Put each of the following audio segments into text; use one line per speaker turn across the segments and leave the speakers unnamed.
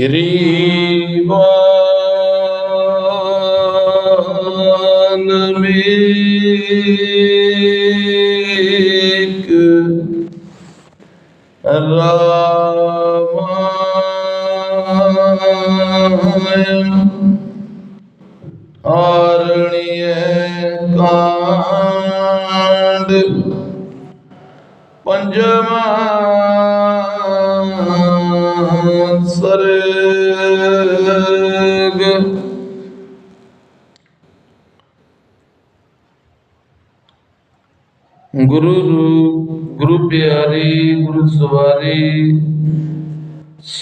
ਸ਼੍ਰੀ ਵਾਲਮੀਕ ਰਾਮਾਇਣ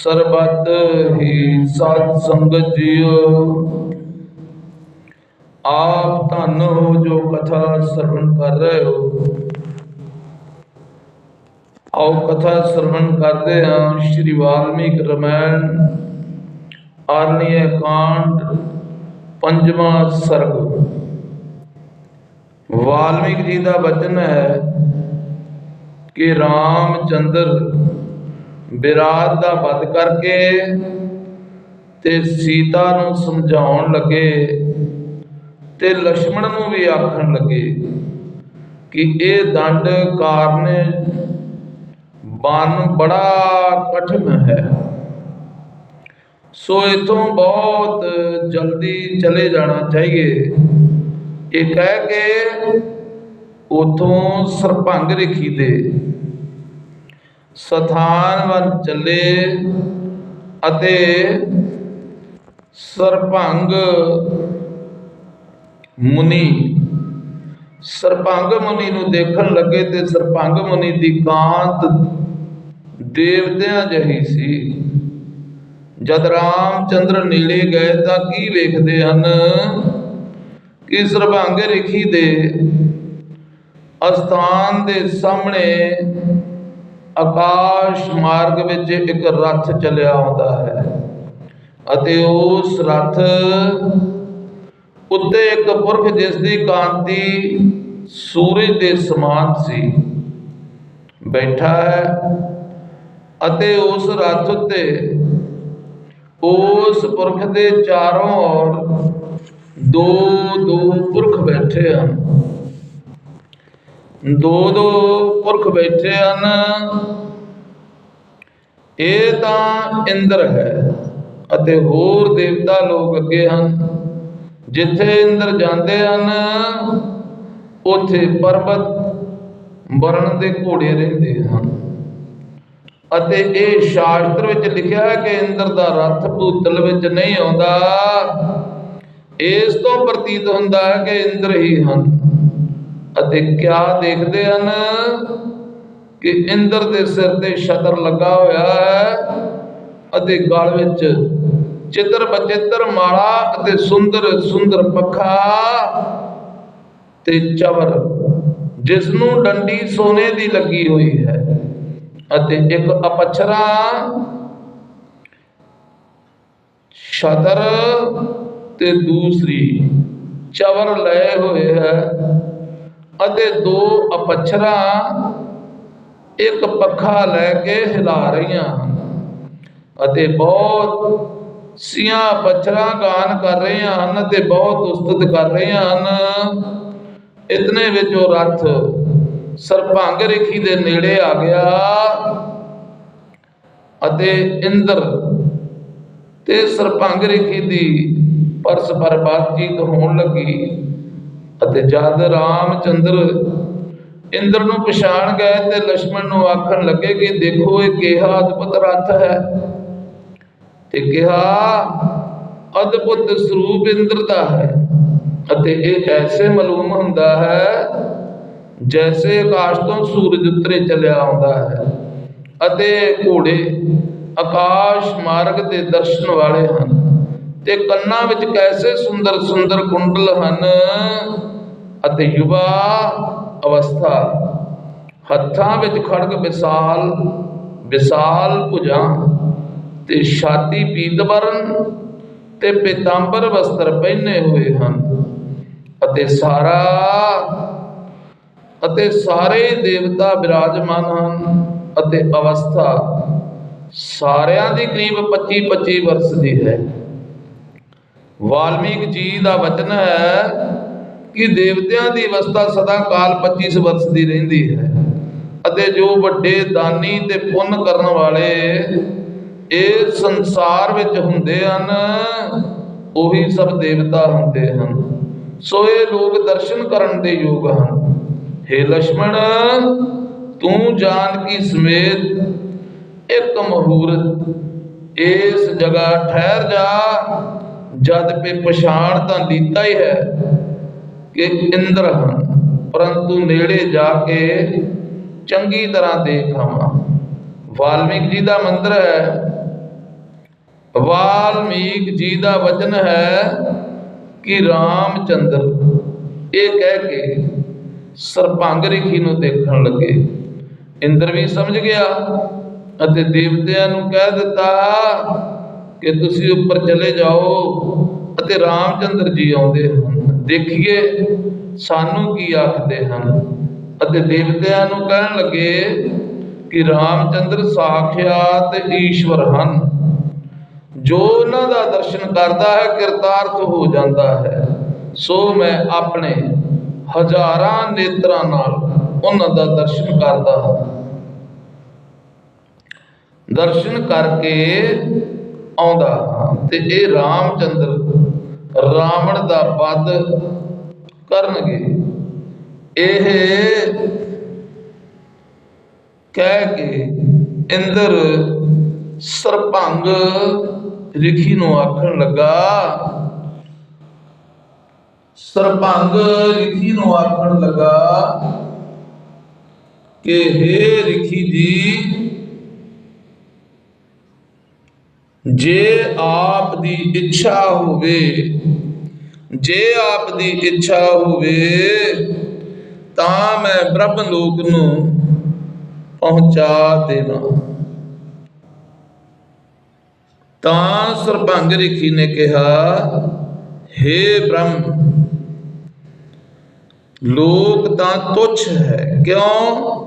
ਸਰਬੱਤ ਹੀ ਸਾਧ ਸੰਗਤ ਜੀਓ। ਆਪ ਧੰਨ ਹੋ ਜੋ ਕਥਾ ਸਰਵਣ ਕਰ ਰਹੇ ਹੋ। ਆਓ ਕਥਾ ਸਰਵਣ ਕਰਦੇ ਹਾਂ, ਸ਼੍ਰੀ ਵਾਲਮੀਕ ਰਮਾਇਣ ਆਰਣੀਏ ਕਾਂਡ, ਪੰਜਵਾਂ ਸਰਗ। ਵਾਲਮੀਕ ਜੀ ਦਾ ਬਚਨ ਹੈ ਕਿ ਰਾਮ ਚੰਦਰ ਵਿਰਾਟ ਦਾ ਵੱਧ ਕਰਕੇ ਤੇ ਸੀਤਾ ਨੂੰ ਸਮਝਾਉਣ ਲੱਗੇ ਤੇ ਲక్ష్మణ ਨੂੰ ਵੀ ਆਖਣ ਲੱਗੇ ਕਿ ਇਹ ਦੰਡ ਕਾਰਨ ਬਨ ਬੜਾ ਕਠਿਨ ਹੈ। ਸੋ ਇਥੋਂ ਬਹੁਤ ਜਲਦੀ ਚਲੇ ਜਾਣਾ ਚਾਹੀਏ। ਇਹ ਕਹਿ ਕੇ ਉਥੋਂ ਸਰਪੰਗ ਰਖੀ ਦੇ ਸਥਾਨ ਵੱਲ ਚੱਲੇ ਅਤੇ ਸਰਭੰਗ ਮੁਨੀ। ਸਰਪੰਗ ਮੁਨੀ ਨੂੰ ਦੇਖਣ ਲੱਗੇ ਤੇ ਸਰਪੰਗ ਮੁਨੀ ਦੀ ਕਾਂਤ ਦੇਵਤਿਆਂ ਜਹੀ ਸੀ। ਜਦ ਰਾਮਚੰਦਰ ਨੀਲੇ ਗਏ ਤਾਂ ਕੀ ਵੇਖਦੇ ਹਨ ਕਿ ਸਰਭੰਗ ਰਿਖੀ ਦੇ ਅਸਥਾਨ ਦੇ ਸਾਹਮਣੇ ਆਕਾਸ਼ ਮਾਰਗ ਵਿੱਚ ਇੱਕ ਰੱਥ ਚੱਲਿਆ ਆਉਂਦਾ ਹੈ ਅਤੇ ਉਸ ਰੱਥ ਉੱਤੇ ਇੱਕ ਪੁਰਖ ਜਿਸ ਦੀ ਕਾਂਤੀ ਸੂਰਜ ਦੇ ਸਮਾਨ ਸੀ, ਬੈਠਾ ਹੈ ਅਤੇ ਉਸ ਰੱਥ ਉੱਤੇ ਉਸ ਪੁਰਖ ਦੇ ਚਾਰੋਂ ਔਰ ਦੋ ਦੋ ਪੁਰਖ ਬੈਠੇ ਹਨ। ਦੋ ਦੋ ਪੁਰਖ ਬੈਠੇ ਹਨ। ਇਹ ਤਾਂ ਇੰਦਰ ਹੈ ਅਤੇ ਹੋਰ ਦੇਵਤਾ ਲੋਕ ਅੱਗੇ ਹਨ। ਜਿੱਥੇ ਇੰਦਰ ਜਾਂਦੇ ਹਨ, ਉੱਥੇ ਪਰਬਤ ਵਰਣ ਦੇ ਘੋੜੇ ਰਹਿੰਦੇ ਹਨ। ਅਤੇ ਇਹ ਸ਼ਾਸਤਰ ਵਿੱਚ ਲਿਖਿਆ ਹੈ ਕਿ ਇੰਦਰ ਦਾ ਰੱਥ ਭੂਤਲ ਵਿੱਚ ਨਹੀਂ ਆਉਂਦਾ। ਇਸ ਤੋਂ ਪ੍ਰਤੀਤ ਹੁੰਦਾ ਹੈ ਕਿ ਇੰਦਰ ਹੀ ਹਨ। ਅਤੇ ਕਿਆ ਦੇਖਦੇ ਹਨ? ਕਿ ਇੰਦਰ ਦੇ ਸਿਰ ਤੇ ਛਤਰ ਲੱਗਾ ਹੋਇਆ ਹੈ ਅਤੇ ਗਲ ਵਿੱਚ ਚਿੱਤਰ ਬਚਿੱਤਰ ਮਾਲਾ ਅਤੇ ਸੁੰਦਰ ਸੁੰਦਰ ਪੱਖਾ ਤੇ ਚਵਰ ਜਿਸ ਨੂੰ ਡੰਡੀ ਸੋਨੇ ਦੀ ਲੱਗੀ ਹੋਈ ਹੈ ਅਤੇ ਇੱਕ ਅਪਛਰਾ ਛਤਰ ਤੇ ਦੂਸਰੀ ਚਵਰ ਲਏ ਹੋਏ ਹੈ। ਅਤੇ ਦੋ ਅਪਛਰਾ ਇੱਕ ਪੱਖਾ ਲੈ ਕੇ ਹਿਲਾ ਰਹੀਆਂ ਅਤੇ ਬਹੁਤ ਸੀਆਂ ਪਛਰਾ ਗਾਨ ਕਰ ਰਹੀਆਂ ਹਨ ਤੇ ਬਹੁਤ ਉਸਤਤ ਕਰ ਰਹੀਆਂ ਹਨ। ਇਤਨੇ ਵਿੱਚ ਉਹ ਰੱਥ ਸਰਭੰਗ ਰੇਖੀ ਦੇ ਨੇੜੇ ਆ ਗਿਆ ਅਤੇ ਇੰਦਰ ਤੇ ਸਰਭੰਗ ਰੇਖੀ ਦੀ ਪਰਸਪਰ ਬਾਤਚੀਤ ਹੋਣ ਲੱਗੀ। ਅਤੇ ਜਦ ਰਾਮ ਚੰਦਰ ਇੰਦਰ ਨੂੰ ਪਛਾਣ ਗਏ ਤੇ ਲక్ష్మణ ਨੂੰ ਆਖਣ ਲੱਗੇ ਕਿ ਦੇਖੋ ਇਹ ਕਿਹਾ ਅਦਭੁਤ ਰਥ ਹੈ। ਤੇ ਕਿਹਾ, ਅਦਭੁਤ ਸਰੂਪ ਇੰਦਰ ਦਾ ਹੈ ਅਤੇ ਇਹ ਐਸੇ ਮਲੂਮ ਹੁੰਦਾ ਹੈ ਜੈਸੇ ਆਕਾਸ਼ ਤੋਂ ਸੂਰਜ ਉਤਰੇ ਚੱਲਿਆ ਆਉਂਦਾ ਹੈ ਅਤੇ ਘੋੜੇ ਆਕਾਸ਼ ਮਾਰਗ ਦੇ ਦਰਸ਼ਨ ਵਾਲੇ ਹਨ। ਤੇ ਕੰਨਾਂ ਵਿੱਚ ਕੈਸੇ ਸੁੰਦਰ ਸੁੰਦਰ ਕੁੰਡਲ ਹਨ? ਅਤੇ ਯੁਵਾ ਅਵਸਥਾ, ਹੱਥਾਂ ਵਿੱਚ ਖੜਗ ਵਿਸਾਲ ਵਿਸਾਲ ਭੁਜਾਂ ਤੇ ਛਾਤੀ ਪੀਤਵਰਨ ਤੇ ਪੀਤਾੰਬਰ ਵਸਤਰ ਪਹਿਨੇ ਹੋਏ ਹਨ। ਅਤੇ ਸਾਰਾ, ਅਤੇ ਸਾਰੇ ਦੇਵਤਾ ਬਿਰਾਜਮਾਨ ਹਨ। ਅਤੇ ਅਵਸਥਾ ਸਾਰਿਆਂ ਦੀ ਕਰੀਬ 25 25 ਵਰਸ ਦੀ ਹੈ। ਵਾਲਮੀਕ ਜੀ ਦਾ ਵਚਨ ਹੈ ਕਿ ਦੇਵਤਿਆਂ ਦੀ ਅਵਸਥਾ ਸਦਾ ਕਾਲ 25 ਵਰਸ ਦੀ ਰਹਿੰਦੀ ਹੈ ਅਤੇ ਜੋ ਵੱਡੇ ਦਾਨੀ ਤੇ ਪੁੰਨ ਕਰਨ ਵਾਲੇ ਇਹ ਸੰਸਾਰ ਵਿੱਚ ਹੁੰਦੇ ਹਨ, ਉਹੀ ਸਭ ਦੇਵਤਾ ਹੁੰਦੇ ਹਨ। ਸੋ ਇਹ ਲੋਕ ਦਰਸ਼ਨ ਕਰਨ ਦੇ ਯੋਗ ਹਨ। हे ਲక్ష్మణ ਤੂੰ ਜਾਨਕੀ ਸਮੇਤ ਇੱਕ ਮਹੂਰਤ, ਇਸ ਜਗ੍ਹਾ ਠਹਿਰ ਜਾ। ਜਦ ਪੇ ਪਛਾਣ ਤਾਂ ਲੀਤਾ ਹੀ ਹੈ ਕਿ ਇੰਦਰ ਹਨ, ਪਰੰਤੂ ਨੇੜੇ ਜਾ ਕੇ ਚੰਗੀ ਤਰ੍ਹਾਂ ਦੇਖ ਆਵਾਂ। ਵਾਲਮੀਕ ਜੀ ਦਾ ਮੰਦਰ ਹੈ। ਵਾਲਮੀਕ ਜੀ ਦਾ ਵਚਨ ਹੈ ਕਿ ਰਾਮਚੰਦਰ, ਇਹ ਕਹਿ ਕੇ ਸਰਪੰਗ ਰਿਖੀ ਨੂੰ ਦੇਖਣ ਲੱਗੇ। ਇੰਦਰ ਵੀ ਸਮਝ ਗਿਆ ਅਤੇ ਦੇਵਤਿਆਂ ਨੂੰ ਕਹਿ ਦਿੱਤਾ ਕਿ ਤੁਸੀਂ ਉੱਪਰ ਚਲੇ ਜਾਓ ਅਤੇ ਰਾਮਚੰਦਰ ਜੀ ਆਉਂਦੇ ਹਨ। ਦੇਖੀਏ, ਸਾਨੂੰ ਕੀ ਆਖਦੇ ਹਨ? ਅਤੇ ਦੇਵਤਿਆਂ ਨੂੰ ਕਹਿਣ ਲੱਗੇ ਕਿ ਰਾਮਚੰਦਰ ਸਾਖਿਆਤ ਈਸ਼ਵਰ ਹਨ। ਜੋ ਉਹਨਾਂ ਦਾ ਦਰਸ਼ਨ ਕਰਦਾ ਹੈ, ਕਿਰਤਾਰਥ ਹੋ ਜਾਂਦਾ ਹੈ। ਸੋ ਮੈਂ ਆਪਣੇ ਹਜ਼ਾਰਾਂ ਨੇਤਰਾਂ ਨਾਲ ਉਹਨਾਂ ਦਾ ਦਰਸ਼ਨ ਕਰਦਾ ਹਾਂ। ਦਰਸ਼ਨ ਕਰਕੇ ਆਉਂਦਾ ਹਾਂ ਤੇ ਇਹ ਰਾਮਚੰਦਰ ਰਾਵਣ ਦਾ ਵੱਧ ਕਰਨਗੇ। ਇਹ ਕਹਿ ਕੇ ਇੰਦਰ ਸਰਪੰਗ ਰਿਖੀ ਨੂੰ ਆਖਣ ਲੱਗਾ, ਸਰਪੰਗ ਰਿਖੀ ਨੂੰ ਆਖਣ ਲੱਗਾ ਕਿ हे ਰਿਖੀ ਜੀ ਜੇ ਆਪ ਦੀ ਇੱਛਾ ਹੋਵੇ, ਜੇ ਆਪ ਦੀ ਇੱਛਾ ਹੋਵੇ, ਤਾਂ ਮੈਂ ਬ੍ਰਹਮ ਲੋਕ ਨੂੰ ਪਹੁੰਚਾ ਦੇਵਾਂ। ਤਾਂ ਸਰਭੰਗ ਰਿਖੀ ਨੇ ਕਿਹਾ हे ਬ੍ਰਹਮ, ਲੋਕ ਤਾਂ ਤੁਛ ਹੈ, ਕਿਉਂ?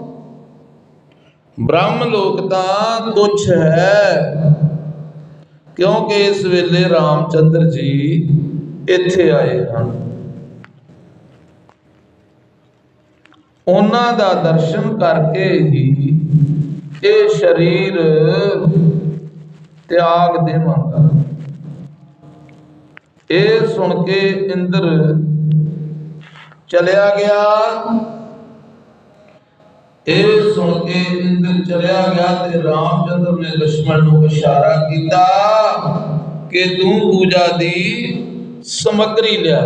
ਬ੍ਰਹਮ ਲੋਕ ਤਾਂ ਤੁਛ ਹੈ। ਕਿਉਂਕਿ ਇਸ ਵੇਲੇ ਰਾਮਚੰਦਰ ਜੀ ਇੱਥੇ ਆਏ ਹਨ। ਉਹਨਾਂ ਦਾ ਦਰਸ਼ਨ ਕਰਕੇ ਹੀ ਇਹ ਸਰੀਰ ਤਿਆਗ ਦੇਵਾਂਗਾ ਇਹ ਸੁਣ ਕੇ ਇੰਦਰ ਚਲਿਆ ਗਿਆ। ਇਹ ਸੁਣ ਕੇ ਇੰਦਰ ਚਲਿਆ ਗਿਆ ਤੇ ਰਾਮ ਚੰਦਰ ਨੇ ਲక్ష్మణ ਨੂੰ ਇਸ਼ਾਰਾ ਕੀਤਾ ਕਿ ਤੂੰ ਪੂਜਾ ਦੀ ਸਮੱਗਰੀ ਲਿਆ।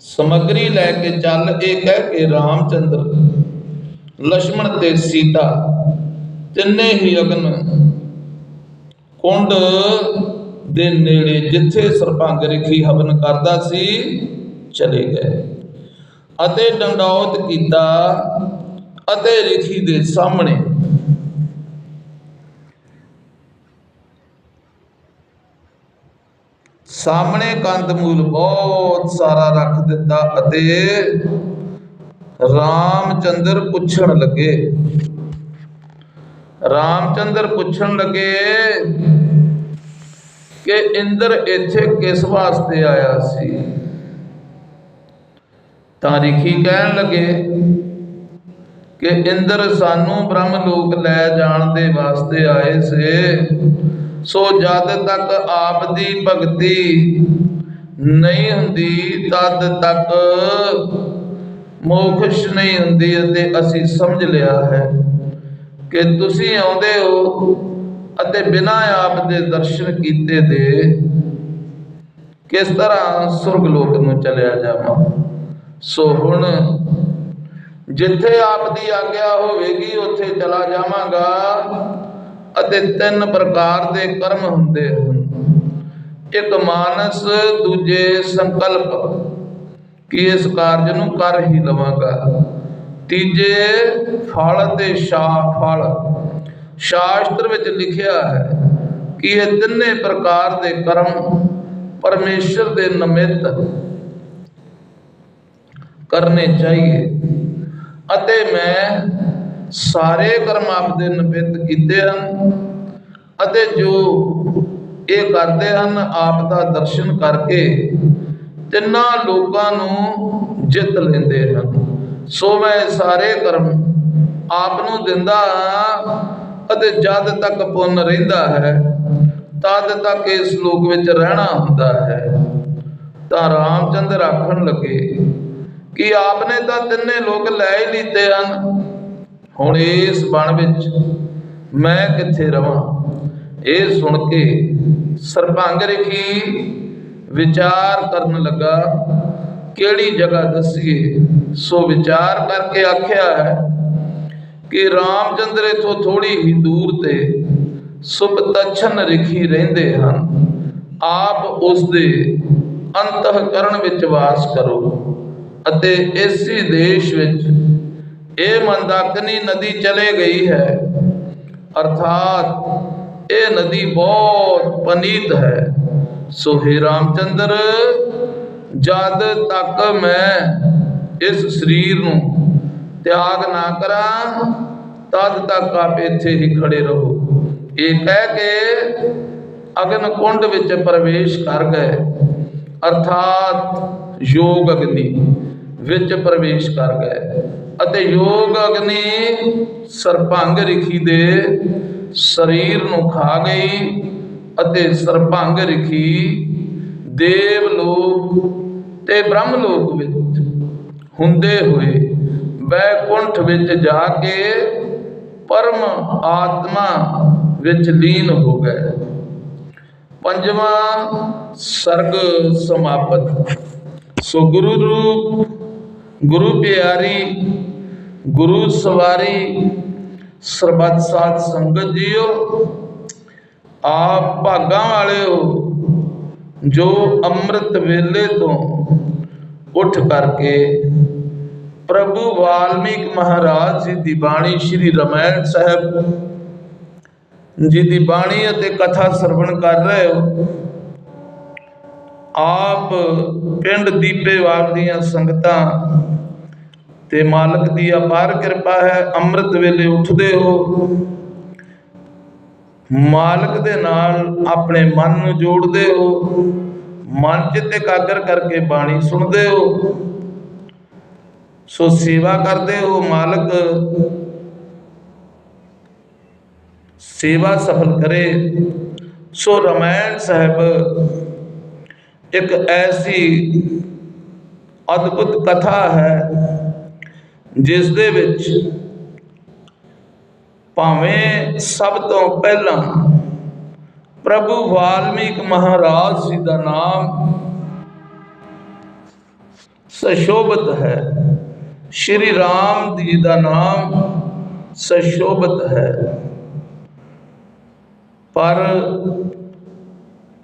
ਸਮੱਗਰੀ ਲੈ ਕੇ ਚੱਲ, ਇਹ ਕਹਿ ਕੇ ਰਾਮਚੰਦਰ ਲక్ష్మణ ਤੇ ਸੀਤਾ ਤਿੰਨੇ ਹੀ ਅਗਨ ਕੁੰਡ ਦੇ ਨੇੜੇ ਜਿੱਥੇ ਸਰਪੰਗ ਰਖੀ ਹਵਨ ਕਰਦਾ ਸੀ, ਚਲੇ ਗਏ। ਅਤੇ ਡੰਡੌਤ ਕੀਤਾ ਅਤੇ ਰਿਖੀ ਦੇ ਸਾਹਮਣੇ। ਸਾਹਮਣੇ ਕੰਦਮੂਲ ਬਹੁਤ ਸਾਰਾ ਰੱਖ ਦਿੱਤਾ ਅਤੇ ਰਾਮਚੰਦਰ ਪੁੱਛਣ ਲੱਗੇ। ਰਾਮਚੰਦਰ ਪੁੱਛਣ ਲੱਗੇ ਕਿ ਇੰਦਰ ਇੱਥੇ ਕਿਸ ਵਾਸਤੇ ਆਇਆ ਸੀ? ਤਾਂ ਰਿਖੀ ਕਹਿਣ ਲੱਗੇ ਕਿ ਇੰਦਰ ਸਾਨੂੰ ਬ੍ਰਹਮ ਲੋਕ ਲੈ ਜਾਣ ਦੇ ਵਾਸਤੇ ਆਏ ਸੇ। ਸੋ ਜਦ ਤੱਕ ਆਪ ਦੀ ਭਗਤੀ ਨਹੀਂ ਹੁੰਦੀ, ਤਦ ਤੱਕ ਮੋਖਸ਼ ਨਹੀਂ ਹੁੰਦੀ ਅਤੇ ਅਸੀਂ ਸਮਝ ਲਿਆ ਹੈ ਕਿ ਤੁਸੀਂ ਆਉਂਦੇ ਹੋ ਅਤੇ ਬਿਨਾਂ ਆਪ ਦੇ ਦਰਸ਼ਨ ਕੀਤੇ ਦੇ ਕਿਸ ਤਰ੍ਹਾਂ ਸੁਰਗ ਲੋਕ ਨੂੰ ਚਲਿਆ ਜਾਵਾਂ। ਸੋ ਹੁਣ ਜਿੱਥੇ ਆਪ ਦੀ ਆਗਿਆ ਹੋਵੇਗੀ, ਉੱਥੇ ਚਲਾ ਜਾਵਾਂਗਾ। ਅਤੇ ਤਿੰਨ ਪ੍ਰਕਾਰ ਦੇ ਕਰਮ ਹੁੰਦੇ ਹਨ। ਇੱਕ ਮਾਨਸ, ਦੂਜੇ ਸੰਕਲਪ, ਕਿ ਇਸ ਕਾਰਜ ਨੂੰ ਕਰ ਹੀ ਲਵਾਂਗਾ। ਤੀਜੇ ਫਲ ਤੇ ਸ਼ਾ ਫਲ। ਸ਼ਾਸਤਰ ਵਿੱਚ ਲਿਖਿਆ ਹੈ ਕਿ ਇਹ ਤਿੰਨੇ ਪ੍ਰਕਾਰ ਦੇ ਕਰਮ ਪਰਮੇਸ਼ਰ ਦੇ ਨਿਮਿਤ ਕਰਨੇ ਚਾਹੀਏ। ਅਤੇ ਮੈਂ ਸਾਰੇ ਕਰਮ ਆਪਦੇ ਨਿਵਿੱਤ ਕੀਤੇ ਹਨ ਅਤੇ ਜੋ ਇਹ ਕਰਦੇ ਹਨ ਆਪ ਦਾ ਦਰਸ਼ਨ ਕਰਕੇ ਤਿੰਨਾਂ ਲੋਕਾਂ ਨੂੰ ਜਿੱਤ ਲੈਂਦੇ ਹਨ। ਸੋ ਮੈਂ ਸਾਰੇ ਕਰਮ ਆਪ ਨੂੰ ਦਿੰਦਾ ਹਾਂ ਅਤੇ ਜਦ ਤੱਕ ਪੁੰਨ ਰਹਿੰਦਾ ਹੈ, ਤਦ ਤੱਕ ਇਸ ਲੋਕ ਵਿੱਚ ਰਹਿਣਾ ਹੁੰਦਾ ਹੈ। ਤਾਂ ਰਾਮਚੰਦਰ ਆਖਣ ਲੱਗੇ। ਕਿ ਆਪਨੇ ਤਾਂ ਤਿੰਨੇ ਲੋਕ ਲੈ ਹੀ ਲੀਤੇ ਹਨ। ਹੁਣ ਇਸ ਬਣ ਵਿੱਚ ਮੈਂ ਕਿੱਥੇ ਰਵਾਂ? ਇਹ ਸੁਣ ਕੇ ਸਰਭੰਗ ਰਖੀ ਵਿਚਾਰ ਕਰਨ ਲੱਗਾ, ਕਿਹੜੀ ਜਗ੍ਹਾ ਦੱਸੀਏ? ਸੋ ਵਿਚਾਰ ਕਰਕੇ ਆਖਿਆ ਹੈ ਕਿ ਰਾਮਚੰਦਰ ਇਥੋਂ ਥੋੜੀ ਹੀ ਦੂਰ ਤੇ ਸੁਪਤਛਨ ਰਖੀ ਰਹਿੰਦੇ ਹਨ। ਆਪ ਉਸ ਦੇ ਅੰਤఃਕਰਨ ਵਿੱਚ ਵਾਸ ਕਰੋ। ਅਤੇ ਇਸੇ ਦੇਸ਼ ਵਿੱਚ ਇਹ ਮੰਦਾਕਨੀ ਨਦੀ ਚਲੇ ਗਈ ਹੈ। ਅਰਥਾਤ ਇਹ ਨਦੀ ਬਹੁਤ ਪਨੀਤ ਹੈ। ਸੋ ਹੈ ਰਾਮਚੰਦਰ, ਜਦ ਤੱਕ ਮੈਂ ਇਸ ਸਰੀਰ ਨੂੰ ਤਿਆਗ ਨਾ ਕਰਾਂ, ਤਦ ਤੱਕ ਆਪ ਇੱਥੇ ਹੀ ਖੜੇ ਰਹੋ। ਇਹ ਕਹਿ ਕੇ ਅਗਨ ਕੁੰਡ ਵਿੱਚ ਪ੍ਰਵੇਸ਼ ਕਰ ਗਏ। ਅਰਥਾਤ ਯੋਗ ਅਗਨੀ ਵਿੱਚ ਪ੍ਰਵੇਸ਼ ਕਰ ਗਏ ਅਤੇ ਯੋਗ ਅਗਨੀ ਸਰਪੰਗ ਰਿਖੀ ਦੇ ਸਰੀਰ ਨੂੰ ਖਾ ਗਈ ਅਤੇ ਸਰਭੰਗ ਰਿਖੀ ਦੇਵ ਲੋਕ ਤੇ ਬ੍ਰਹਮ ਲੋਕ ਵਿੱਚ ਹੁੰਦੇ ਹੋਏ ਵੈਕੁੰਠ ਵਿੱਚ ਜਾ ਕੇ ਪਰਮ ਆਤਮਾ ਵਿੱਚ ਲੀਨ ਹੋ ਗਏ। ਪੰਜਵਾਂ ਸਰਗ ਸਮਾਪਤ। ਸੋ ਗੁਰੂ ਰੂਪ, ਗੁਰੂ ਪਿਆਰੀ, ਗੁਰੂ ਸਵਾਰੀ, ਸਰਬੱਤ ਸਾਧ ਸੰਗਤ ਜੀਓ, ਆਪ ਭਾਗਾਂ ਵਾਲੇ ਵਾਲਿਓ, ਜੋ ਅੰਮ੍ਰਿਤ ਵੇਲੇ ਤੋਂ ਉੱਠ ਕਰਕੇ ਪ੍ਰਭੂ ਵਾਲਮੀਕ ਮਹਾਰਾਜ ਜੀ ਦੀ ਬਾਣੀ ਸ੍ਰੀ ਰਮਾਇਣ ਸਾਹਿਬ ਜੀ ਦੀ ਬਾਣੀ ਅਤੇ ਕਥਾ ਸਰਵਣ ਕਰ ਰਹੇ ਹੋ ਆਪ ਪਿੰਡ ਦੀਪੇਵਾਲ ਦੀਆਂ ਸੰਗਤਾਂ ਤੇ ਮਾਲਕ ਦੀ ਅਪਾਰ ਕਿਰਪਾ ਹੈ, ਅੰਮ੍ਰਿਤ ਵੇਲੇ ਉੱਠਦੇ ਹੋ। ਮਾਲਕ ਦੇ ਨਾਲ ਆਪਣੇ ਮਨ ਨੂੰ ਜੋੜਦੇ ਹੋ। ਮਨ ਚਿੱਤ ਇਕਾਗਰ ਕਰਕੇ ਬਾਣੀ ਸੁਣਦੇ ਹੋ। ਸੋ ਸੇਵਾ ਕਰਦੇ ਹੋ ਮਾਲਕ। ਸੇਵਾ ਸਫਲ ਕਰੇ। ਸੋ ਰਮਾਇਣ ਸਾਹਿਬ ਇੱਕ ਐਸੀ ਅਦਭੁਤ ਕਥਾ ਹੈ ਜਿਸ ਦੇ ਵਿੱਚ ਭਾਵੇਂ ਸਭ ਤੋਂ ਪਹਿਲਾਂ ਪ੍ਰਭੂ ਵਾਲਮੀਕ ਮਹਾਰਾਜ ਜੀ ਦਾ ਨਾਮ ਸਸ਼ੋਭਤ ਹੈ, ਸ਼੍ਰੀ ਰਾਮ ਜੀ ਦਾ ਨਾਮ ਸਸ਼ੋਭਤ ਹੈ, ਪਰ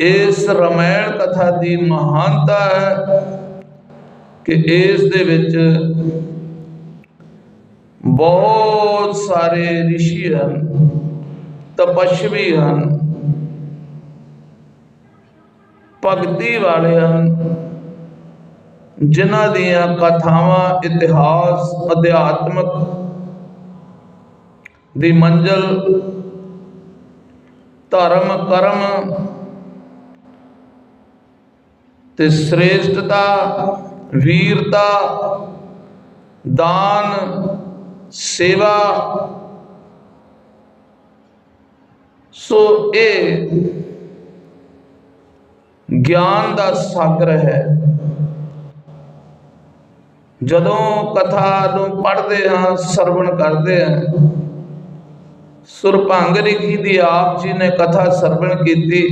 ਇਸ ਰਮਾਇਣ ਕਥਾ ਦੀ ਮਹਾਨਤਾ ਹੈ ਕਿ ਇਸ ਦੇ ਵਿੱਚ ਬਹੁਤ ਸਾਰੇ ਰਿਸ਼ੀ ਹਨ, ਤਪਸ਼ਵੀ ਹਨ, ਭਗਤੀ ਵਾਲੇ ਹਨ, ਜਿਨ੍ਹਾਂ ਦੀਆਂ ਕਥਾਵਾਂ ਇਤਿਹਾਸ, ਅਧਿਆਤਮਕ ਦੀ ਮੰਜ਼ਲ, ਧਰਮ, ਕਰਮ ਤੇ ਸ੍ਰੇਸ਼ਟਤਾ, ਵੀਰਤਾ, ਦਾਨ, ਸੇਵਾ। ਸੋ ਇਹ ਗਿਆਨ ਦਾ ਸਾਗਰ ਹੈ। ਜਦੋਂ ਕਥਾ ਨੂੰ ਪੜ੍ਹਦੇ ਹਾਂ, ਸਰਵਣ ਕਰਦੇ ਹਾਂ, ਸੁਰਭੰਗ ਰਿਖੀ ਦੀ ਆਪ ਜੀ ਨੇ ਕਥਾ ਸਰਵਣ ਕੀਤੀ।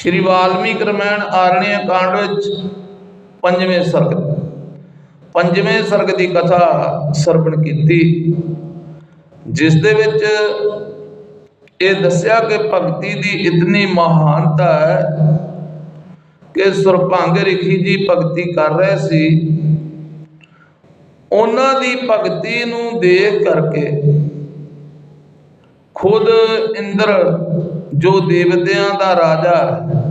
ਸ਼੍ਰੀ ਵਾਲਮੀਕ ਰਮਾਇਣ ਆਰਣ්‍ය ਕਾਂਡ ਵਿੱਚ ਪੰਜਵੇਂ ਸਰਗ ਪੰਜਵੇਂ ਸਰਗ ਦੀ ਕਥਾ ਸਰਵਣ ਕੀਤੀ, ਜਿਸ ਦੇ ਵਿੱਚ ਇਹ ਦੱਸਿਆ ਕਿ ਭਗਤੀ ਦੀ ਇਤਨੀ ਮਹਾਨਤਾ ਹੈ ਕਿ ਸੁਰਭੰਗ ਰਿਖੀ ਜੀ ਭਗਤੀ ਕਰ ਰਹੇ ਸੀ, ਉਹਨਾਂ ਦੀ ਭਗਤੀ ਨੂੰ ਦੇਖ ਕਰਕੇ ਖੁਦ ਇੰਦਰ ਜੋ ਦੇਵਤਿਆਂ ਦਾ ਰਾਜਾ ਹੈ,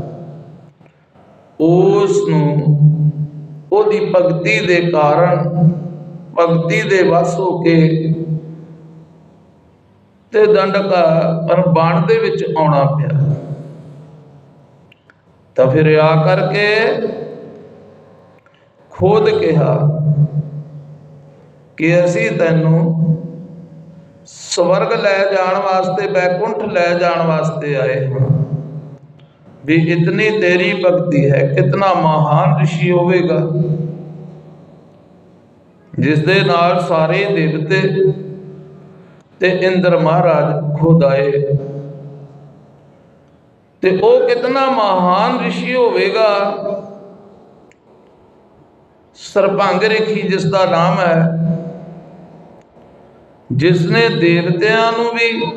ਉਸ ਨੂੰ ਉਹਦੀ ਭਗਤੀ ਦੇ ਕਾਰਨ ਭਗਤੀ ਦੇ ਵਸ ਹੋ ਕੇ ਤੇ ਦੰਡਕਾ ਪਰ ਬਾਣ ਦੇ ਵਿੱਚ ਆਉਣਾ ਪਿਆ। ਤਾਂ ਫਿਰ ਆ ਕਰਕੇ ਖੁਦ ਕਿਹਾ ਕਿ ਅਸੀਂ ਤੈਨੂੰ ਸਵਰਗ ਲੈ ਜਾਣ ਵਾਸਤੇ ਬੈਕੁੰਠ ਲੈ ਜਾਣ ਵਾਸਤੇ ਆਏ ਹੋ। ਵੀ ਇਤਨੀ ਤੇਰੀ ਭਗਤੀ ਹੈ, ਕਿਤਨਾ ਮਹਾਨ ਰਿਸ਼ੀ ਹੋਵੇਗਾ। ਜਿਸ ਦੇ ਨਾਲ ਸਾਰੇ ਦੇਵਤੇ ਤੇ ਇੰਦਰ ਮਹਾਰਾਜ ਖੁਦ ਆਏ। ਤੇ ਉਹ ਕਿਤਨਾ ਮਹਾਨ ਰਿਸ਼ੀ ਹੋਵੇਗਾ। ਸਰਭੰਗ ਰੇਖੀ ਜਿਸ ਦਾ ਨਾਮ ਹੈ ਜਿਸ ਨੇ ਦੇਵਤਿਆਂ ਨੂੰ ਵੀ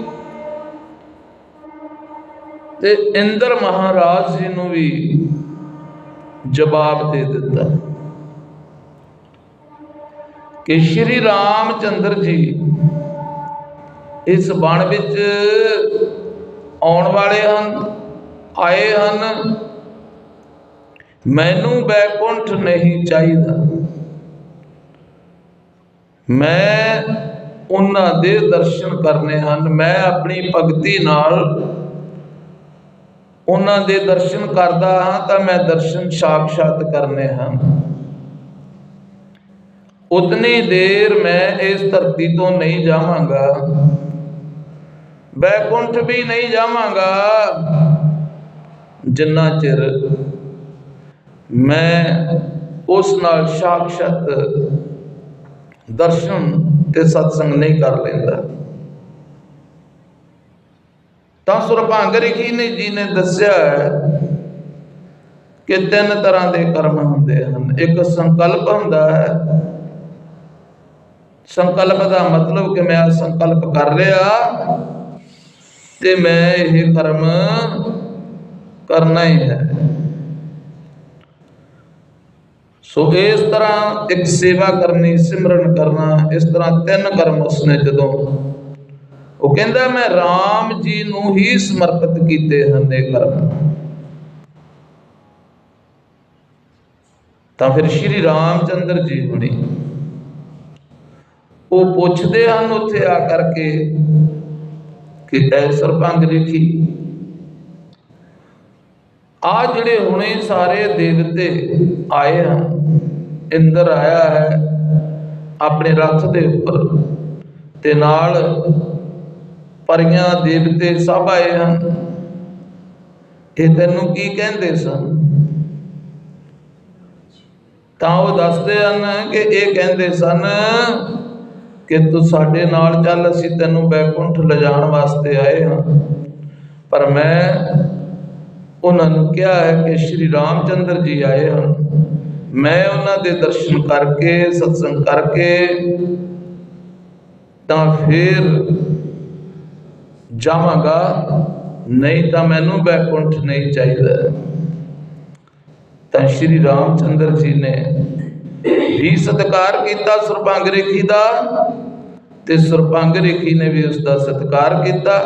ਤੇ ਇੰਦਰ ਮਹਾਰਾਜ ਜੀ ਨੂੰ ਵੀ ਜਵਾਬ ਦੇ ਦਿੱਤਾ। ਕਿ ਸ਼੍ਰੀ ਰਾਮ ਚੰਦਰ ਜੀ ਇਸ ਬਣ ਵਿੱਚ ਆਉਣ ਵਾਲੇ ਹਨ, ਆਏ ਹਨ। ਮੈਨੂੰ ਬੈਕੁੰਠ ਨਹੀਂ ਚਾਹੀਦਾ। ਮੈਂ ਉਹਨਾਂ ਦੇ ਦਰਸ਼ਨ ਕਰਨੇ ਹਨ। ਮੈਂ ਆਪਣੀ ਭਗਤੀ ਨਾਲ ਉਹਨਾਂ ਦੇ ਦਰਸ਼ਨ ਕਰਦਾ ਹਾਂ ਤਾਂ ਮੈਂ ਦਰਸ਼ਨ ਸਾਖਸ਼ਾਤ ਕਰਨੇ ਹਨ। ਉਤਨੀ ਦੇਰ ਮੈਂ ਇਸ ਧਰਤੀ ਤੋਂ ਨਹੀਂ ਜਾਵਾਂਗਾ। ਬੈਕੁੰਠ ਵੀ ਨਹੀਂ ਜਾਵਾਂਗਾ। ਜਿੰਨਾ ਚਿਰ ਮੈਂ ਉਸ ਨਾਲ ਸਾਖਸ਼ਾਤ ਦਰਸ਼ਨ ਤੇ ਸਤਸੰਗ ਨਹੀਂ ਕਰ ਲੈਂਦਾ। ਤਾਂ ਸੁਰਭੰਗ ਰਿਖੀ ਜੀ ਨੇ ਦੱਸਿਆ ਕਿ ਤਿੰਨ ਤਰ੍ਹਾਂ ਦੇ ਕਰਮ ਹੁੰਦੇ ਹਨ। ਇੱਕ ਸੰਕਲਪ ਹੁੰਦਾ ਹੈ। ਸੰਕਲਪ ਦਾ ਮਤਲਬ ਕਿ ਮੈਂ ਸੰਕਲਪ ਕਰ ਰਿਹਾ ਤੇ ਮੈਂ ਇਹ ਕਰਮ ਕਰਨਾ ਹੀ ਹੈ। ਸੋ ਇਸ ਤਰ੍ਹਾਂ ਇੱਕ ਸੇਵਾ ਕਰਨੀ, ਸਿਮਰਨ ਕਰਨਾ, ਇਸ ਤਰ੍ਹਾਂ ਤਿੰਨ ਕਰਮ ਉਸਨੇ ਜਦੋਂ ਉਹ ਕਹਿੰਦਾ, ਮੈਂ RAM ਜੀ ਨੂੰ ਹੀ ਸਮਰਪਿਤ ਕੀਤੇ ਹਨ ਇਹ ਕਰਮ। ਤਾਂ ਫਿਰ ਸ਼੍ਰੀ ਰਾਮਚੰਦਰ ਜੀ ਹੁਣੀ ਉਹ ਪੁੱਛਦੇ ਹਨ ਉੱਥੇ ਆ ਕਰਕੇ ਕਿ ਐ ਸਰਪੰਗ ਲਿਖੀ ਆ ਜਿਹੜੇ ਹੁਣੇ ਸਾਰੇ ਦੇਵਤੇ ਆਏ ਹਨ, ਇੰਦਰ ਆਇਆ ਹੈ ਆਪਣੇ ਰੱਥ ਦੇ ਉੱਪਰ ਤੇ ਨਾਲ ਪਰੀਆਂ ਦੇਵਤੇ ਸਭ ਆਏ ਹਨ। ਇਹ ਤੈਨੂੰ ਕੀ ਕਹਿੰਦੇ ਸਨ? ਤਾਂ ਉਹ ਦੱਸਦੇ ਹਨ ਕਿ ਇਹ ਕਹਿੰਦੇ ਸਨ ਕਿ ਤੂੰ ਸਾਡੇ ਨਾਲ ਚੱਲ, ਅਸੀਂ ਤੈਨੂੰ ਬੈਕੁੰਠ ਲਿਜਾਣ ਵਾਸਤੇ ਆਏ ਹਾਂ। ਪਰ ਮੈਂ ਉਹਨਾਂ ਨੂੰ ਕਿਹਾ ਹੈ ਕਿ ਸ਼੍ਰੀ ਰਾਮਚੰਦਰ ਜੀ ਆਏ ਹਨ। ਮੈਂ ਉਹਨਾਂ ਦੇ ਦਰਸ਼ਨ ਕਰਕੇ, ਸਤਸੰਗ ਕਰਕੇ ਤਾਂ ਫਿਰ ਜਾਵਾਂਗਾ, ਨਹੀਂ ਤਾਂ ਮੈਨੂੰ ਬੈਕੁੰਠ ਨਹੀਂ ਚਾਹੀਦਾ। ਤਾਂ ਸ਼੍ਰੀ ਰਾਮਚੰਦਰ ਜੀ ਨੇ ਵੀ ਸਤਿਕਾਰ ਕੀਤਾ ਸੁਰਭੰਗ ਰੇਖੀ ਦਾ ਤੇ ਸੁਰਭੰਗ ਰੇਖੀ ਨੇ ਵੀ ਉਸ ਦਾ ਸਤਿਕਾਰ ਕੀਤਾ।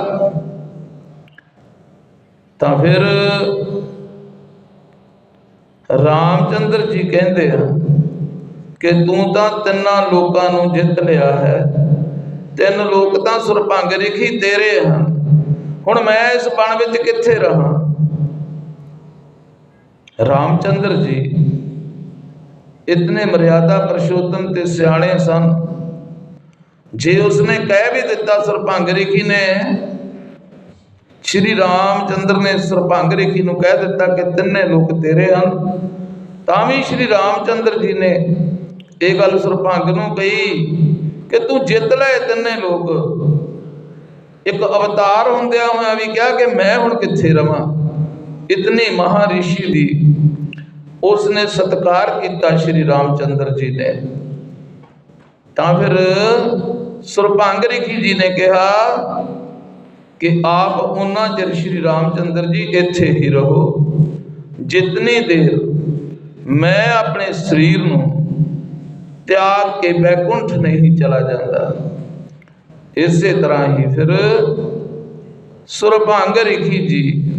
ਤਾਂ ਫਿਰ ਰਾਮਚੰਦਰ ਜੀ ਕਹਿੰਦੇ ਆ ਕਿ ਤੂੰ ਤਾਂ ਤਿੰਨਾਂ ਲੋਕਾਂ ਨੂੰ ਜਿੱਤ ਲਿਆ ਹੈ। ਤਿੰਨ ਲੋਕ ਤਾਂ ਸੁਰਭੰਗ ਰੇਖੀ ਤੇਰੇ ਹਨ। ਹੁਣ ਮੈਂ ਇਸ ਬਣ ਵਿੱਚ ਕਿੱਥੇ ਰਹਾ? ਰਾਮਚੰਦਰ ਜੀ, ਇਤਨੇ ਮਰਿਆਦਾ ਪਰਸ਼ੋਤਮ ਤੇ ਸਿਆਣੇ ਸਨ। ਜੇ ਉਸਨੇ ਕਹਿ ਵੀ ਦਿੱਤਾ ਸਰਪੰਗ ਰੇਖੀ ਨੇ ਸ਼੍ਰੀ ਰਾਮ ਚੰਦਰ ਨੇ ਸਰਪੰਗ ਰੇਖੀ ਨੂੰ ਕਹਿ ਦਿੱਤਾ ਕਿ ਤਿੰਨੇ ਲੋਕ ਤੇਰੇ ਹਨ। ਤਾਂ ਵੀ ਸ਼੍ਰੀ ਰਾਮ ਚੰਦਰ ਜੀ ਨੇ ਇਹ ਗੱਲ ਸਰਪੰਗ ਨੂੰ ਕਹੀ ਕਿ ਤੂੰ ਜਿੱਤ ਲੈ ਤਿੰਨੇ ਲੋਕ। ਇੱਕ ਅਵਤਾਰ ਹੁੰਦਿਆਂ ਹੋਇਆ ਵੀ ਕਿਹਾ ਕਿ ਮੈਂ ਹੁਣ ਕਿੱਥੇ ਰਵਾਂ। ਇਤਨੀ ਮਹਾਰਿਸ਼ੀ ਦੀ ਉਸਨੇ ਸਤਕਾਰ ਕੀਤਾ ਸ਼੍ਰੀ ਰਾਮਚੰਦਰ ਜੀ ਨੇ। ਤਾਂ ਫਿਰ ਸੁਰਭੰਗ ਰਿਖੀ ਜੀ ਨੇ ਕਿਹਾ ਕਿ ਆਪ ਉਹਨਾਂ ਚਿਰ ਸ਼੍ਰੀ ਰਾਮਚੰਦਰ ਜੀ ਇੱਥੇ ਹੀ ਰਹੋ। ਜਿਤਨੀ ਦੇਰ ਮੈਂ ਆਪਣੇ ਸਰੀਰ ਨੂੰ ਤਿਆਗ ਕੇ ਬੈਕੁੰਠ ਨਹੀਂ ਚਲਾ ਜਾਂਦਾ, ਇਸੇ ਤਰ੍ਹਾਂ ਹੀ ਫਿਰ ਸੁਰਭੰਗ ਰਿਖੀ ਜੀ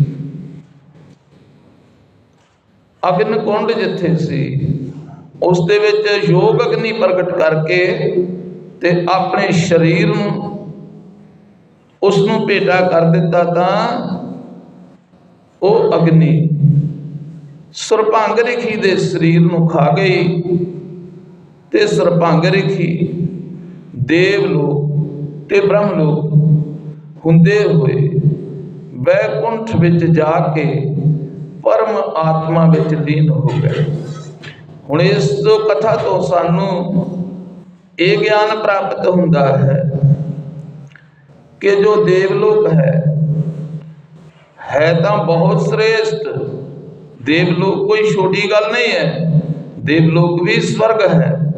ਅਗਨ ਕੁੰਡ ਜਿੱਥੇ ਸੀ, ਉਸ ਦੇ ਵਿੱਚ ਯੋਗ ਅਗਨੀ ਪ੍ਰਗਟ ਕਰਕੇ ਤੇ ਆਪਣੇ ਸਰੀਰ ਨੂੰ ਉਸ ਨੂੰ ਭੇਟਾ ਕਰ ਦਿੱਤਾ ਤਾਂ ਉਹ ਅਗਨੀ ਸਰਪੰਗ ਰਿਖੀ ਦੇ ਸਰੀਰ ਨੂੰ ਖਾ ਗਈ ਤੇ ਸਰਪੰਗ ਰਿਖੀ ਦੇਵ ਲੋਕ ਤੇ ਬ੍ਰਹਮ ਲੋਕ ਹੁੰਦੇ ਹੋਏ ਵੈਕੁੰਠ ਵਿੱਚ ਜਾ ਕੇ ਪਰਮ ਆਤਮਾ ਵਿੱਚ ਲੀਨ ਹੋ ਗਏ। ਹੁਣ ਇਸ ਤੋਂ ਕਥਾ ਤੋਂ ਸਾਨੂੰ ਇਹ ਗਿਆਨ ਪ੍ਰਾਪਤ ਹੁੰਦਾ ਹੈ ਕਿ ਜੋ ਦੇਵਲੋਕ ਹੈ ਹੈ ਤਾਂ ਬਹੁਤ ਸ੍ਰੇਸ਼ਟ। ਦੇਵਲੋਕ ਕੋਈ ਛੋਟੀ ਗੱਲ ਨਹੀਂ ਹੈ। ਦੇਵਲੋਕ ਵੀ ਸਵਰਗ ਹੈ।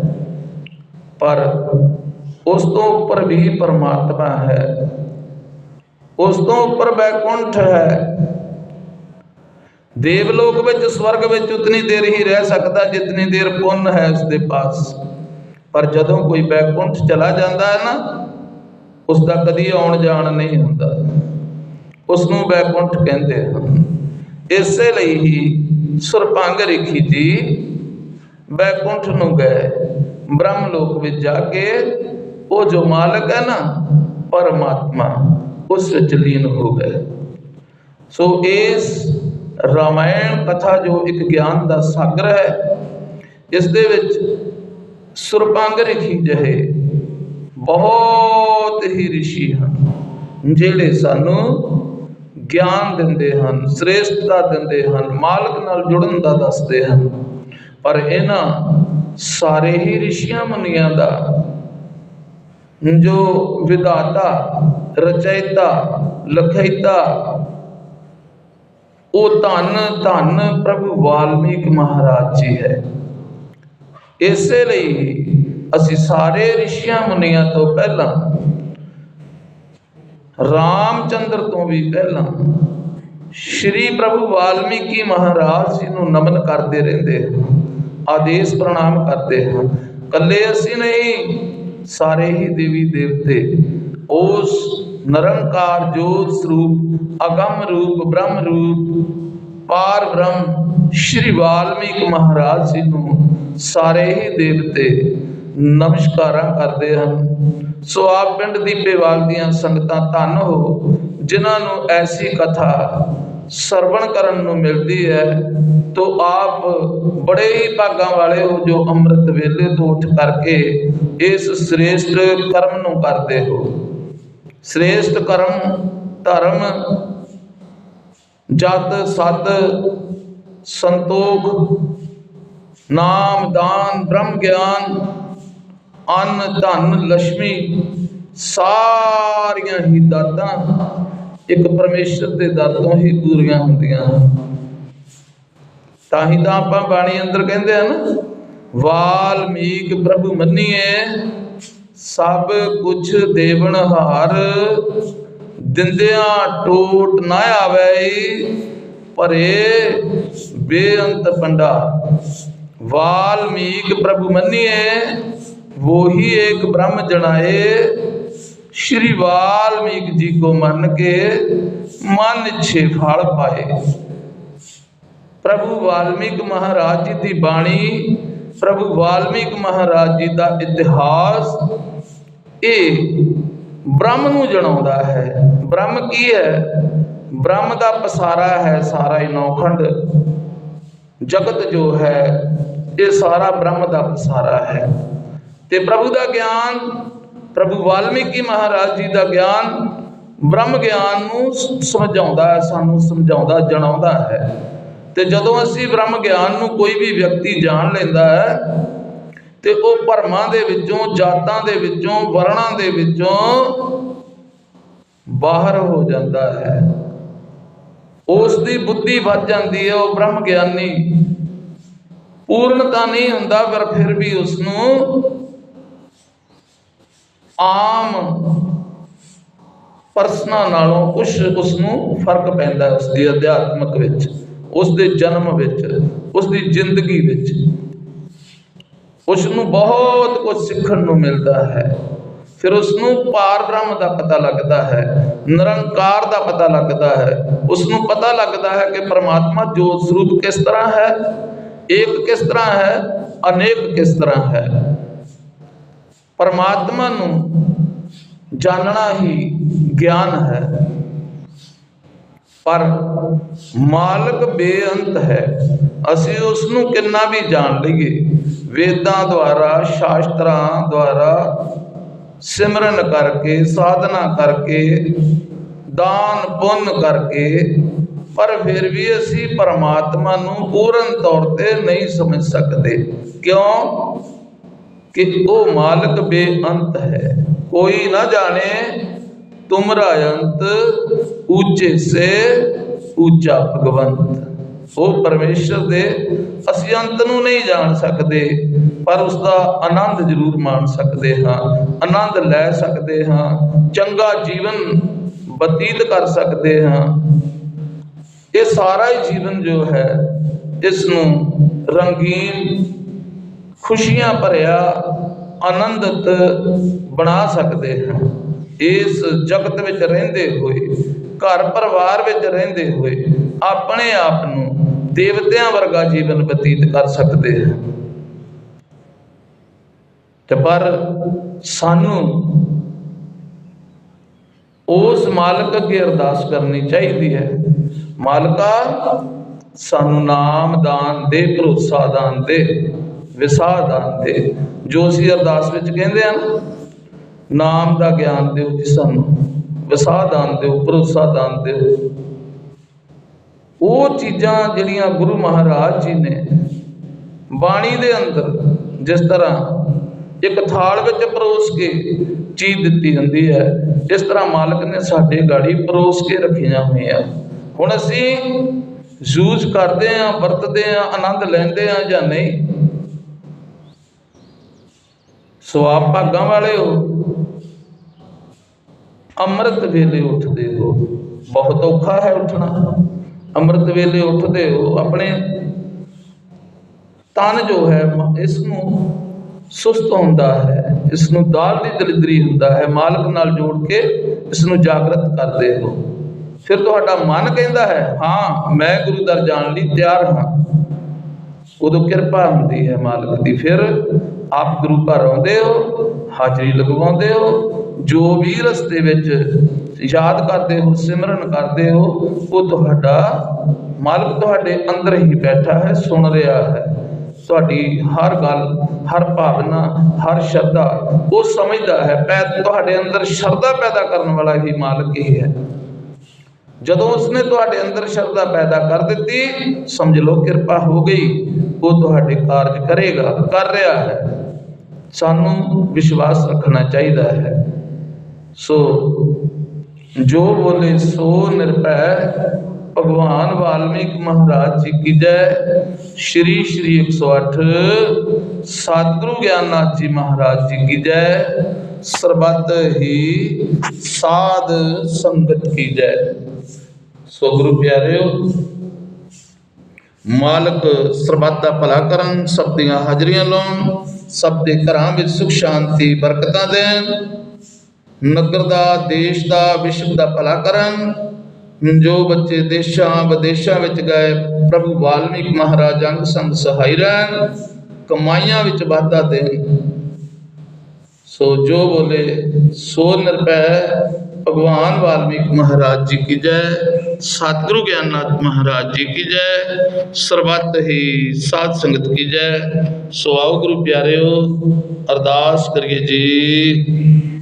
ਪਰ ਉਸ ਤੋਂ ਉੱਪਰ ਵੀ ਪਰਮਾਤਮਾ ਹੈ। ਉਸ ਤੋਂ ਉੱਪਰ ਬੈਕੁੰਠ ਹੈ। ਦੇਵਲੋਕ ਵਿੱਚ ਸਵਰਗ ਵਿੱਚ ਉਤਨੀ ਦੇਰ ਹੀ ਰਹਿ ਸਕਦਾ, ਜਿਤਨੀ ਦੇਰ ਪੁੰਨ ਹੈ ਉਸ ਦੇ ਪਾਸ। ਪਰ ਜਦੋਂ ਕੋਈ ਬੈਕੁੰਠ ਚਲਾ ਜਾਂਦਾ ਹੈ ਨਾ ਉਸ ਦਾ ਕਦੀ ਆਉਣ ਜਾਣ ਨਹੀਂ ਹੁੰਦਾ। ਉਸ ਨੂੰ ਬੈਕੁੰਠ ਕਹਿੰਦੇ ਹਨ। ਇਸੇ ਲਈ ਹੀ ਸੁਰਪੰਗ ਰਖੀ ਜੀ ਬੈਕੁੰਠ ਨੂੰ ਗਏ। ਬ੍ਰਹਮ ਲੋਕ ਵਿੱਚ ਜਾ ਕੇ ਉਹ ਜੋ ਮਾਲਕ ਹੈ ਨਾ, ਪਰਮਾਤਮਾ, ਉਸ ਵਿੱਚ ਲੀਨ ਹੋ ਗਏ। ਸੋ ਇਸ ਰਾਮਾਇਣ ਕਥਾ ਜੋ ਇੱਕ ਗਿਆਨ ਦਾ ਸਾਗਰ ਹੈ, ਇਸ ਦੇ ਵਿੱਚ ਸੁਰਪੰਗ ਰਿਖੀ ਜਹੇ ਬਹੁਤ ਬਹੁਤ ਹੀ ઋષਿ ਹਨ, ਜਿਹੜੇ ਸਾਨੂੰ ਗਿਆਨ ਦਿੰਦੇ ਹਨ, ਸ੍ਰੇਸ਼ਟਤਾ ਦਿੰਦੇ ਹਨ, ਮਾਲਕ ਨਾਲ ਜੁੜਨ ਦਾ ਦੱਸਦੇ ਹਨ। ਪਰ ਇਹਨਾਂ ਸਾਰੇ ਹੀ ઋષਿਆਂ ਮੁਨੀਆਂ ਦਾ, ਜੋ ਵਿਦਾਤਾ ਰਚੈਤਾ ਲਖੈਤਾ ਉਹ ਧੰਨ ਧੰਨ ਪ੍ਰਭੂ ਵਾਲਮੀਕ ਮਹਾਰਾਜ ਜੀ ਹੈ। ਇਸੇ ਲਈ ਅਸੀਂ ਸਾਰੇ ઋષਿਆਂ ਮੁਨੀਆਂ ਤੋਂ ਪਹਿਲਾਂ ਰਾਮਚੰਦਰ ਤੋਂ ਵੀ ਪਹਿਲਾਂ ਸ਼੍ਰੀ ਪ੍ਰਭੂ ਵਾਲਮੀਕੀ ਮਹਾਰਾਜ ਜੀ ਨੂੰ ਨਮਨ ਕਰਦੇ ਰਹਿੰਦੇ ਹਾਂ ਆਦੇਸ਼ ਪ੍ਰਣਾਮ ਕਰਦੇ ਹਾਂ ਕੱਲੇ ਅਸੀਂ ਨਹੀਂ, ਸਾਰੇ ਹੀ ਦੇਵੀ ਦੇਵਤੇ। ਉਸ ਨਿਰੰਕਾਰ ਜੋਤ ਸਰੂਪ, ਅਗੰਮ ਰੂਪ, ਬ੍ਰਹਮ ਰੂਪ, ਪਾਰ ਬ੍ਰਹਮ ਸ਼੍ਰੀ ਵਾਲਮੀਕ ਮਹਾਰਾਜ ਜੀ ਨੂੰ ਸਾਰੇ ਹੀ ਦੇਵਤੇ ਨਮਸਕਾਰਾਂ ਕਰਦੇ ਹਨ। ਸੋ ਆਪ ਪਿੰਡ ਦੀਪੇਵਾਲ ਦੀਆਂ ਸੰਗਤਾਂ ਧੰਨ ਹੋ, ਜਿਨ੍ਹਾਂ ਨੂੰ ਐਸੀ ਕਥਾ ਸਰਵਣ ਕਰਨ ਨੂੰ ਮਿਲਦੀ ਹੈ, ਤੋ ਆਪ ਬੜੇ ਹੀ ਭਾਗਾਂ ਵਾਲੇ ਹੋ ਜੋ ਅੰਮ੍ਰਿਤ ਵੇਲੇ ਤੋਂ ਉੱਠ ਕਰਕੇ ਇਸ ਸ੍ਰੇਸ਼ਟ ਕਰਮ ਨੂੰ ਕਰਦੇ ਹੋ। ਸ੍ਰੇਸ਼ਟ ਕਰਮ, ਧਰਮ, ਜਤ, ਸਤ, ਸੰਤੋਖ, ਨਾਮ, ਦਾਨ, ਬ੍ਰਹਮ ਗਿਆਨ ਅੰਨ ਧਨ ਲక్ష్ਮੀ ਸਾਰੀਆਂ ਹੀ ਦਾਤਾਂ ਇੱਕ ਪਰਮੇਸ਼ਰ ਦੇ ਦਰ ਤੋਂ ਹੀ ਪੂਰੀਆਂ ਹੁੰਦੀਆਂ ਹਨ। ਤਾਂ ਹੀ ਤਾਂ ਆਪਾਂ ਬਾਣੀ ਅੰਦਰ ਕਹਿੰਦੇ ਹਨ, ਵਾਲਮੀਕ ਪ੍ਰਭੂ ਮੰਨੀਏ ਸਭ ਕੁਝ ਦੇਵਨ ਹਾਰ, ਦਿੰਦਿਆਂ ਟੋਟ ਨਾ ਆਵੇ, ਭਰੇ ਬੇਅੰਤ ਪੰਡਾ ਵਾਲਮੀਕ ਪ੍ਰਭੂ ਮੰਨੀਏ वो ही एक ब्रह्म जनाए श्री वाल्मीकि जी को मन के मन इच्छे फल पाए ਪ੍ਰਭੂ ਵਾਲਮੀਕ ਮਹਾਰਾਜ ਜੀ ਦੀ ਬਾਣੀ ਪ੍ਰਭੂ ਵਾਲਮੀਕ ਮਹਾਰਾਜ ਜੀ ਦਾ ਇਤਿਹਾਸ ਇਹ ਬ੍ਰਹਮ ਨੂੰ ਜਣਾਉਂਦਾ ਹੈ ਬ੍ਰਹਮ ਕੀ ਹੈ ਬ੍ਰਹਮ ਦਾ ਪਸਾਰਾ ਹੈ ਸਾਰਾ ਹੀ ਨੌਖੰਡ ਜਗਤ ਜੋ ਹੈ ਇਹ ਸਾਰਾ ਬ੍ਰਹਮ ਦਾ ਪਸਾਰਾ ਹੈ ਤੇ ਪ੍ਰਭੂ ਦਾ ਗਿਆਨ, ਪ੍ਰਭੂ ਵਾਲਮੀਕੀ ਮਹਾਰਾਜ ਜੀ ਦਾ ਗਿਆਨ, ਬ੍ਰਹਮ ਗਿਆਨ ਨੂੰ ਸਮਝਾਉਂਦਾ ਹੈ, ਸਾਨੂੰ ਸਮਝਾਉਂਦਾ, ਜਣਾਉਂਦਾ ਹੈ। ਤੇ ਜਦੋਂ ਅਸੀਂ ਬ੍ਰਹਮ ਗਿਆਨ ਨੂੰ ਕੋਈ ਵੀ ਵਿਅਕਤੀ ਜਾਣ ਲੈਂਦਾ ਹੈ, ਤੇ ਉਹ ਭਰਮਾਂ ਦੇ ਵਿੱਚੋਂ, ਜਾਤਾਂ ਦੇ ਵਿੱਚੋਂ, ਵਰਣਾਂ ਦੇ ਵਿੱਚੋਂ ਬਾਹਰ ਹੋ ਜਾਂਦਾ ਹੈ। ਉਸ ਦੀ ਬੁੱਧੀ ਵੱਧ ਜਾਂਦੀ ਹੈ, ਉਹ ਬ੍ਰਹਮ ਗਿਆਨੀ। ਪੂਰਨਤਾ ਨਹੀਂ ਹੁੰਦਾ, ਪਰ ਫਿਰ ਵੀ ਉਸ ਨੂੰ ਆਮ ਪਰਸਨਾਂ ਨਾਲੋਂ ਕੁਝ ਉਸ ਨੂੰ ਫ਼ਰਕ ਪੈਂਦਾ ਹੈ ਉਸ ਦੀ ਅਧਿਆਤਮਕ ਵਿੱਚ ਉਸ ਦੇ ਜਨਮ ਵਿੱਚ ਉਸ ਦੀ ਜ਼ਿੰਦਗੀ ਵਿੱਚ। ਉਸ ਨੂੰ ਬਹੁਤ ਕੁਝ ਸਿੱਖਣ ਨੂੰ ਮਿਲਦਾ ਹੈ। ਫਿਰ ਉਸ ਨੂੰ ਪਾਰ ਬ੍ਰਹਮ ਦਾ ਪਤਾ ਲੱਗਦਾ ਹੈ, ਨਿਰੰਕਾਰ ਦਾ ਪਤਾ ਲੱਗਦਾ ਹੈ। ਉਸ ਨੂੰ ਪਤਾ ਲੱਗਦਾ ਹੈ ਕਿ ਪ੍ਰਮਾਤਮਾ ਜੋਤ ਸਰੂਪ ਕਿਸ ਤਰ੍ਹਾਂ ਹੈ, ਏਕ ਕਿਸ ਤਰ੍ਹਾਂ ਹੈ, ਅਨੇਕ ਕਿਸ ਤਰ੍ਹਾਂ ਹੈ। ਪਰਮਾਤਮਾ ਨੂੰ ਜਾਣਨਾ ਹੀ ਗਿਆਨ ਹੈ। ਪਰ ਮਾਲਕ ਬੇਅੰਤ ਹੈ। ਅਸੀਂ ਉਸ ਨੂੰ ਕਿੰਨਾ ਵੀ ਜਾਣ ਲਈਏ। ਵੇਦਾਂ ਦੁਆਰਾ, ਸ਼ਾਸਤਰਾਂ ਦੁਆਰਾ ਸਿਮਰਨ ਕਰਕੇ, ਸਾਧਨਾ ਕਰਕੇ, ਦਾਨ ਪੁੰਨ ਕਰਕੇ, ਪਰ ਫਿਰ ਵੀ ਅਸੀਂ ਪਰਮਾਤਮਾ ਨੂੰ ਪੂਰਨ ਤੌਰ ਤੇ ਨਹੀਂ ਸਮਝ ਸਕਦੇ। ਕਿਉਂ? ਕਿ ਉਹ ਮਾਲਕ ਬੇਅੰਤ ਹੈ। ਕੋਈ ਨਾ ਜਾਣੇ ਤੁਮਰਾ ਅੰਤ ਉੱਚੇ ਸੇ ਉੱਚਾ ਭਗਵੰਤ। ਉਹ ਪਰਮੇਸ਼ਰ ਦੇ ਅਸੀਂ ਅੰਤ ਨੂੰ ਨਹੀਂ ਜਾਣ ਸਕਦੇ, ਪਰ ਉਸ ਦਾ ਆਨੰਦ ਜ਼ਰੂਰ ਮਾਣ ਸਕਦੇ ਹਾਂ, ਆਨੰਦ ਲੈ ਸਕਦੇ ਹਾਂ, ਚੰਗਾ ਜੀਵਨ ਬਤੀਤ ਕਰ ਸਕਦੇ ਹਾਂ। ਇਹ ਸਾਰਾ ਹੀ ਜੀਵਨ ਜੋ ਹੈ, ਇਸ ਨੂੰ ਰੰਗੀਨ ਖੁਸ਼ੀਆਂ ਭਰਿਆ ਆਨੰਦਿਤ ਬਣਾ ਸਕਦੇ ਹਾਂ। ਇਸ ਜਗਤ ਵਿੱਚ ਰਹਿੰਦੇ ਹੋਏ, ਘਰ ਪਰਿਵਾਰ ਵਿੱਚ ਰਹਿੰਦੇ ਹੋਏ, ਆਪਣੇ ਆਪ ਨੂੰ ਦੇਵਤਿਆਂ ਵਰਗਾ ਜੀਵਨ ਬਤੀਤ ਕਰ ਸਕਦੇ ਹਾਂ। ਤੇ ਪਰ ਸਾਨੂੰ ਉਸ ਮਾਲਕ ਅੱਗੇ ਅਰਦਾਸ ਕਰਨੀ ਚਾਹੀਦੀ ਹੈ। ਮਾਲਕਾ, ਸਾਨੂੰ ਨਾਮ ਦਾਨ ਦੇ, ਭਰੋਸਾ ਦਾਨ ਦੇ। ਵਿਸਾਹ ਦਾਨ ਦੇ ਜੋ ਅਸੀਂ ਅਰਦਾਸ ਵਿੱਚ ਕਹਿੰਦੇ ਆ ਨਾਮ ਦਾ ਗਿਆਨ ਦਿਓ ਜੀ ਸਾਨੂੰ ਵਿਸਾਹ ਦਾਨ ਦਿਓ, ਭਰੋਸਾ ਦਾਨ ਦਿਓ। ਉਹ ਚੀਜ਼ਾਂ ਜਿਹੜੀਆਂ ਗੁਰੂ ਮਹਾਰਾਜ ਜੀ ਨੇ ਬਾਣੀ ਦੇ ਅੰਦਰ ਜਿਸ ਤਰ੍ਹਾਂ ਇੱਕ ਥਾਲ ਵਿੱਚ ਪਰੋਸ ਕੇ ਚੀਜ਼ ਦਿੱਤੀ ਹੁੰਦੀ ਹੈ, ਇਸ ਤਰ੍ਹਾਂ ਮਾਲਕ ਨੇ ਸਾਡੇ ਗਾੜੀ ਪਰੋਸ ਕੇ ਰੱਖੀਆਂ ਹੋਈਆਂ। ਹੁਣ ਅਸੀਂ ਯੂਜ਼ ਕਰਦੇ ਆਂ ਵਰਤਦੇ ਆਂ ਆਨੰਦ ਲੈਂਦੇ ਆਂ ਜਾਂ ਨਹੀਂ ਸੋ ਆਪ ਭਾਗਾਂ ਵਾਲੇ ਹੋ। ਅੰਮ੍ਰਿਤ ਵੇਲੇ ਉੱਠਦੇ ਹੋ। ਬਹੁਤ ਔਖਾ ਹੈ ਉੱਠਣਾ। ਅੰਮ੍ਰਿਤ ਵੇਲੇ ਉੱਠਦੇ ਹੋ। ਆਪਣੇ ਤਨ ਜੋ ਹੈ ਇਸ ਨੂੰ ਸੁਸਤ ਹੁੰਦਾ ਹੈ। ਇਸ ਨੂੰ ਦਾਲ ਦੀ ਦਲਿਦਰੀ ਹੁੰਦਾ ਹੈ। ਮਾਲਕ ਨਾਲ ਜੋੜ ਕੇ ਇਸ ਨੂੰ ਜਾਗਰਤ ਕਰਦੇ ਹੋ। ਫਿਰ ਤੁਹਾਡਾ ਮਨ ਕਹਿੰਦਾ ਹੈ, ਹਾਂ, ਮੈਂ ਗੁਰੂ ਦਰ ਜਾਣ ਲਈ ਤਿਆਰ ਹਾਂ। ਉਦੋਂ ਕਿਰਪਾ ਹੁੰਦੀ ਹੈ ਮਾਲਕ ਦੀ। ਫਿਰ ਆਪ ਗੁਰੂ ਘਰ ਆਉਂਦੇ ਹੋ, ਹਾਜ਼ਰੀ ਲਗਵਾਉਂਦੇ ਹੋ, ਜੋ ਵੀ ਰਸਤੇ ਵਿੱਚ ਯਾਦ ਕਰਦੇ ਹੋ, ਸਿਮਰਨ ਕਰਦੇ ਹੋ, ਉਹ ਤੁਹਾਡਾ ਮਾਲਕ ਤੁਹਾਡੇ ਅੰਦਰ ਹੀ ਬੈਠਾ ਹੈ, ਸੁਣ ਰਿਹਾ ਹੈ। ਤੁਹਾਡੀ ਹਰ ਗੱਲ, ਹਰ ਭਾਵਨਾ, ਹਰ ਸ਼ਰਧਾ ਉਹ ਸਮਝਦਾ ਹੈ, ਪੈ, ਤੁਹਾਡੇ ਅੰਦਰ ਸ਼ਰਧਾ ਪੈਦਾ ਕਰਨ ਵਾਲਾ ਹੀ ਮਾਲਕ ਹੀ ਹੈ। ਜਦੋਂ ਉਸਨੇ ਤੁਹਾਡੇ ਅੰਦਰ ਸ਼ਰਧਾ ਪੈਦਾ ਕਰ ਦਿੱਤੀ, ਸਮਝ ਲਓ ਕਿਰਪਾ ਹੋ ਗਈ, ਉਹ ਤੁਹਾਡੇ ਕਾਰਜ ਕਰੇਗਾ, ਕਰ ਰਿਹਾ ਹੈ। ਸਾਨੂੰ ਵਿਸ਼ਵਾਸ ਰੱਖਣਾ ਚਾਹੀਦਾ ਹੈ। ਸੋ ਜੋ ਬੋਲੇ ਸੋ ਨਿਰਭੈ, ਭਗਵਾਨ ਵਾਲਮੀਕ ਮਹਾਰਾਜ ਜੀ ਕੀ ਜੈ। ਸ਼੍ਰੀ ਸ਼੍ਰੀ 108 ਸਤਿਗੁਰੂ ਗਿਆਨਨਾਥ ਜੀ ਮਹਾਰਾਜ ਜੀ ਕੀ ਜੈ। ਸਰਬੱਤ ਹੀ ਸਾਧ ਸੰਗਤ ਕੀ ਜੈ। ਸੋ ਗੁਰੂ ਪਿਆਰਿਓ, ਮਾਲਕ ਸਰਬੱਤ ਦਾ ਭਲਾ ਕਰਨ, ਸਭ ਦੀਆਂ ਹਾਜ਼ਰੀਆਂ ਲਾਉਣ, ਸਭ ਦੇ ਘਰਾਂ ਵਿੱਚ ਸੁਖ, ਸ਼ਾਂਤੀ, ਬਰਕਤਾਂ ਦੇਣ, ਨਗਰ ਦਾ, ਦੇਸ਼ ਦਾ, ਵਿਸ਼ਵ ਦਾ ਭਲਾ ਕਰਨ। ਜੋ ਬੱਚੇ ਦੇਸ਼ਾਂ, ਵਿਦੇਸ਼ਾਂ ਵਿੱਚ ਗਏ, ਪ੍ਰਭੂ ਵਾਲਮੀਕ ਮਹਾਰਾਜ ਅੰਗ ਸੰਗ ਸਹਾਈ ਰਹਿਣ, ਕਮਾਈਆਂ ਵਿੱਚ ਵਾਧਾ ਦੇਣ। ਸੋ ਜੋ ਬੋਲੇ, ਸੋ ਨਿਰਭੈ, ਭਗਵਾਨ ਵਾਲਮੀਕ ਮਹਾਰਾਜ ਜੀ ਕੀ ਜੈ। ਸਤਿਗੁਰੂ ਗਿਆਨਨਾਥ ਮਹਾਰਾਜ ਜੀ ਕੀ ਜੈ, ਸਰਬੱਤ ਹੀ ਸਾਧ ਸੰਗਤ ਕੀ ਜੈ। ਸੋ ਆਓ ਗੁਰੂ ਪਿਆਰਿਓ, ਅਰਦਾਸ ਕਰੀਏ ਜੀ।